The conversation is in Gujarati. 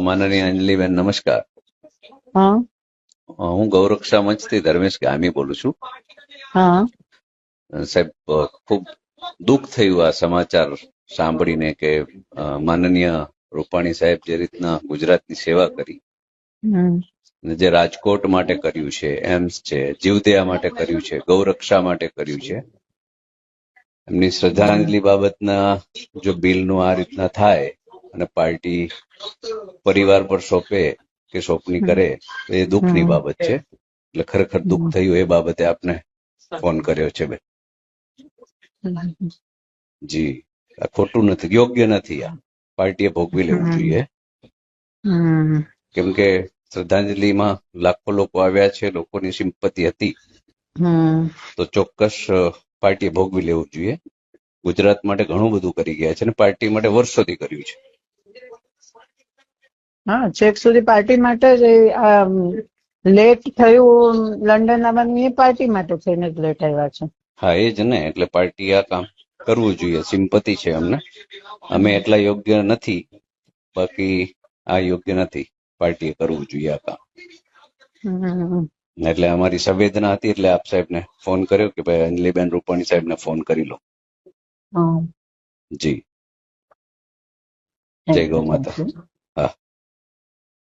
માનનીય અંજલિબેન નમસ્કાર. હું. ગૌરક્ષા મંચથી ધર્મેશ ગામી બોલું છું. સાહેબ ખૂબ દુઃખ થયું આ સમાચાર સાંભળીને કે માનનીય રૂપાણી સાહેબ જે રીતના ગુજરાતની સેવા કરી જે રાજકોટ માટે કર્યું છે એમ્સ છે જીવદયા માટે કર્યું છે ગૌરક્ષા માટે કર્યું છે એમની શ્રદ્ધાંજલિ બાબતના જો બિલનું આ રીતના થાય અને પાર્ટી પરિવાર પર સોંપે કે સોંપણી કરે તો એ દુઃખની બાબત છે. એટલે ખરેખર દુઃખ થયું એ બાબતે આપને ફોન કર્યો છે બેન. જી. આ ખોટું નથી યોગ્ય નથી આ. પાર્ટીએ ભોગવી લેવું જોઈએ. કેમ કે શ્રદ્ધાંજલિમાં લાખો લોકો આવ્યા છે લોકોની સિમ્પતિ હતી. તો ચોક્કસ પાર્ટીએ ભોગવી લેવું જોઈએ. ગુજરાત માટે ઘણું બધું કરી ગયા છે અને પાર્ટી માટે વર્ષોથી કર્યું છે. હા છેક સુધી પાર્ટી માટે જ લેટ થયું લંડન આવવાનું એ પાર્ટી માટે થઈને જ લેટ આવ્યા છે. હા એ જ ને એટલે પાર્ટી આ કામ કરવું જોઈએ. સિમ્પતિ છે અમને. અમે એટલા યોગ્ય નથી બાકી આ યોગ્ય નથી. પાર્ટીએ કરવું જોઈએ આ કામ. એટલે અમારી સંવેદના હતી એટલે આપ સાહેબને ફોન કર્યો કે ભાઈ અંજલિબેન રૂપાણી સાહેબને ફોન કરી લો. જી. જય ગૌ માતા. હા.